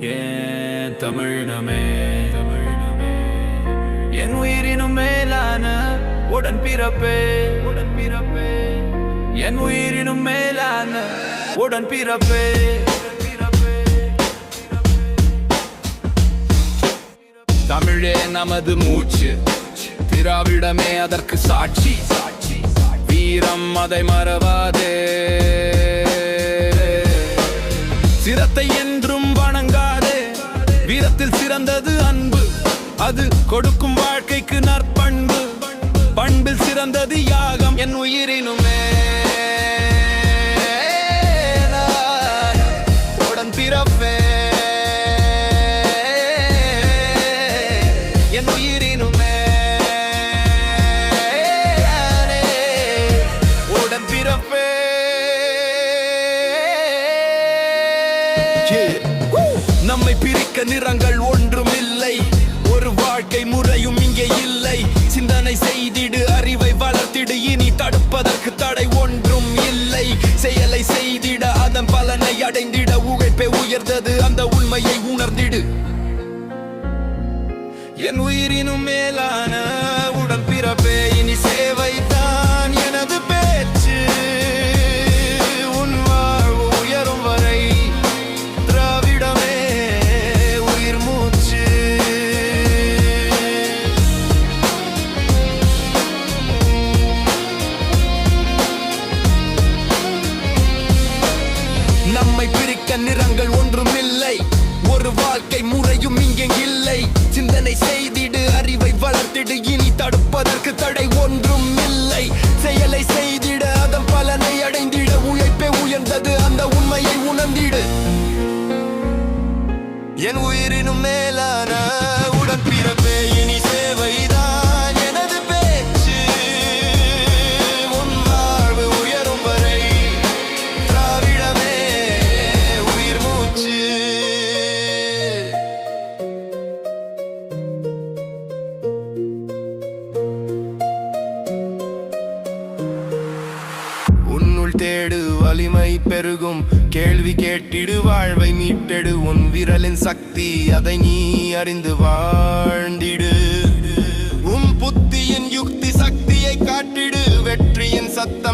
ஏன் தமிழனமே என் உயிரினும் மேலான உடன் பிறப்பே உடன் பிறப்பே. என் உயிரினும் மேலான உடன் பிறப்பே உடன் பிறப்பே. தமிழே நமது மூச்சு திராவிடமே அதற்கு சாட்சி. வீரம் அதை மறவாதே. அது கொடுக்கும் வாழ்க்கைக்கு நற்பண்பு. பண்பில் சிறந்தது யாகம். என் உயிரினுமே. உடன் பிறப்பே. என் உயிரினுமே. உடன் பிறப்பே. நம்மை பிரிக்க நிறங்கள் ஒன்றும் இல்லை ஒரு வாழ்க்கை முறையும் இங்கே இல்லை. சிந்தனை செய்திடு அறிவை வளர்த்திடு இனி தடுப்பதற்கு தடை ஒன்றும் இல்லை. செயலை செய்திட அதன் பலனை அடைந்திட உழைப்பை உயர்ந்தது அந்த உண்மையை உணர்ந்திடு. என் உயிரினும் மேலான உடன் பிறப்பே இனி சேவை நிறங்கள் ஒன்றும் இல்லை. ஒரு வாழ்க்கை முறையும் இங்கே இல்லை. சிந்தனை செய்திடு அறிவை வளர்த்திடு இனி தடுப்பதற்கு தடை ஒன்றும் இல்லை. செயலை செய்திட அதன் பலனை அடைந்திட உழைப்பே உயர்ந்தது அந்த உண்மையை உணர்ந்திடு. என் உயிரினும் மேலான உன்னுள் தேடு வலிமை பெருகும். கேள்வி கேட்டிடு வாழ்வை மீட்டெடு. உன் விரலின் சக்தி அதை நீ அறிந்து வாழ்ந்திடு. உன் புத்தியின் யுக்தி சக்தியை காட்டிடு. வெற்றியின் சத்தம்